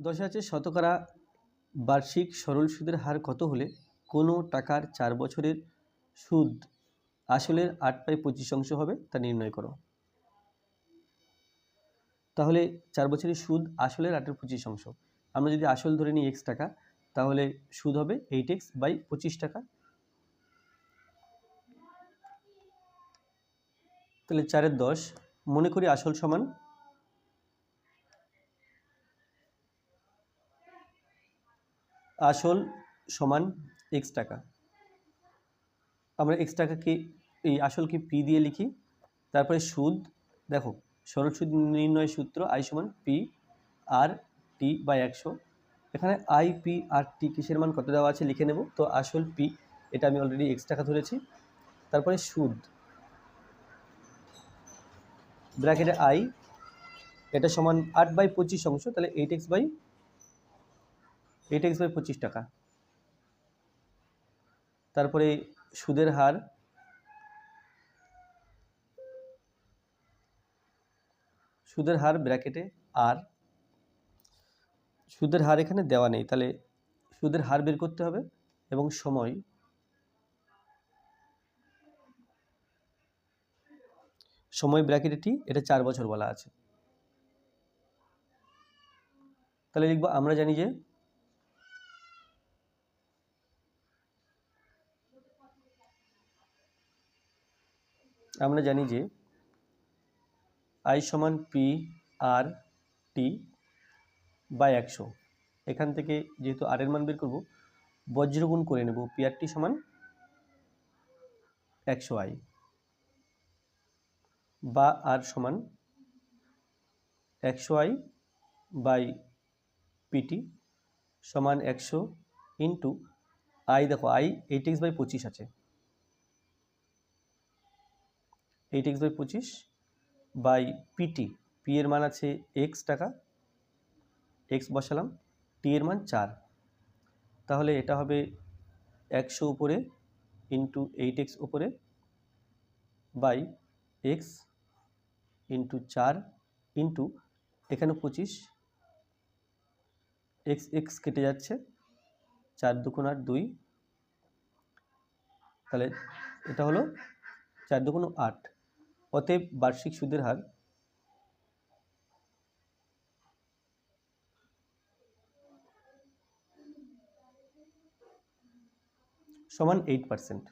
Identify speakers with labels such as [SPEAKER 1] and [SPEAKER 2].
[SPEAKER 1] দশে আছে শতকরা বার্ষিক সরল সুদের হার কত হলে কোনো টাকার চার বছরের সুদ আসলের আট বাই পঁচিশ অংশ হবে তা নির্ণয় করো। তাহলে চার বছরের সুদ আসলের আটের পঁচিশ অংশ। আমরা যদি আসল ধরে নিই এক্স টাকা, তাহলে সুদ হবে এইট এক্স বাই পঁচিশ টাকা। তাহলে চারের দশ, মনে করি আসল সমান আসল সমান এক্স টাকা। আমরা এক্স টাকাকে এই আসলকে পি দিয়ে লিখি। তারপরে সুদ, দেখো, সরল সুদ নির্ণয় সূত্র আই সমান পি আর টি বাই একশো। এখানে আই পি আর টি কিসের মান কত দেওয়া আছে লিখে নেব। তো আসল পি এটা আমি অলরেডি এক্স টাকা ধরেছি। তারপরে সুদ ব্র্যাকেটে আই এটা সমান আট বাই পঁচিশ অংশ, তাহলে eight X by eight X by পঁচিশ টাকা। তারপরে সুদের হার সুদের হার ব্র্যাকেটে আর সুদের হার এখানে দেওয়া নেই, তাহলে সুদের হার বের করতে হবে এবং সময়। সময় ব্র্যাকেটে টি এটা চার বছর বলা আছে। তাহলে লিখব, আমরা জানি যে আমরা জানি যে আই সমান পি আর টি বাই একশো। এখান থেকে যেহেতু আর এর মান বের করব, বজ্রগুণ করে নেব পি আর টি সমান একশো আই বা আর সমান একশো আই বাই পিটি সমান একশো ইন্টু আই দেখো আই এইট এক্স বাই পঁচিশ আছে। এইট এক্স বাই পঁচিশ বাই পিটি পি এর মান আছে এক্স টাকা এক্স বসালাম টি এর মান চার। তাহলে এটা হবে একশো উপরে ইন্টু এইট এক্স উপরে বাই এক্স ইন্টু চার ইন্টু এখানে পঁচিশ। এক্স এক্স কেটে যাচ্ছে, চার দুগুণ আর দুই। তাহলে এটা হলো চার দুগুণ আট। অতএব বার্ষিক সুদের হার সমান এইট পার্সেন্ট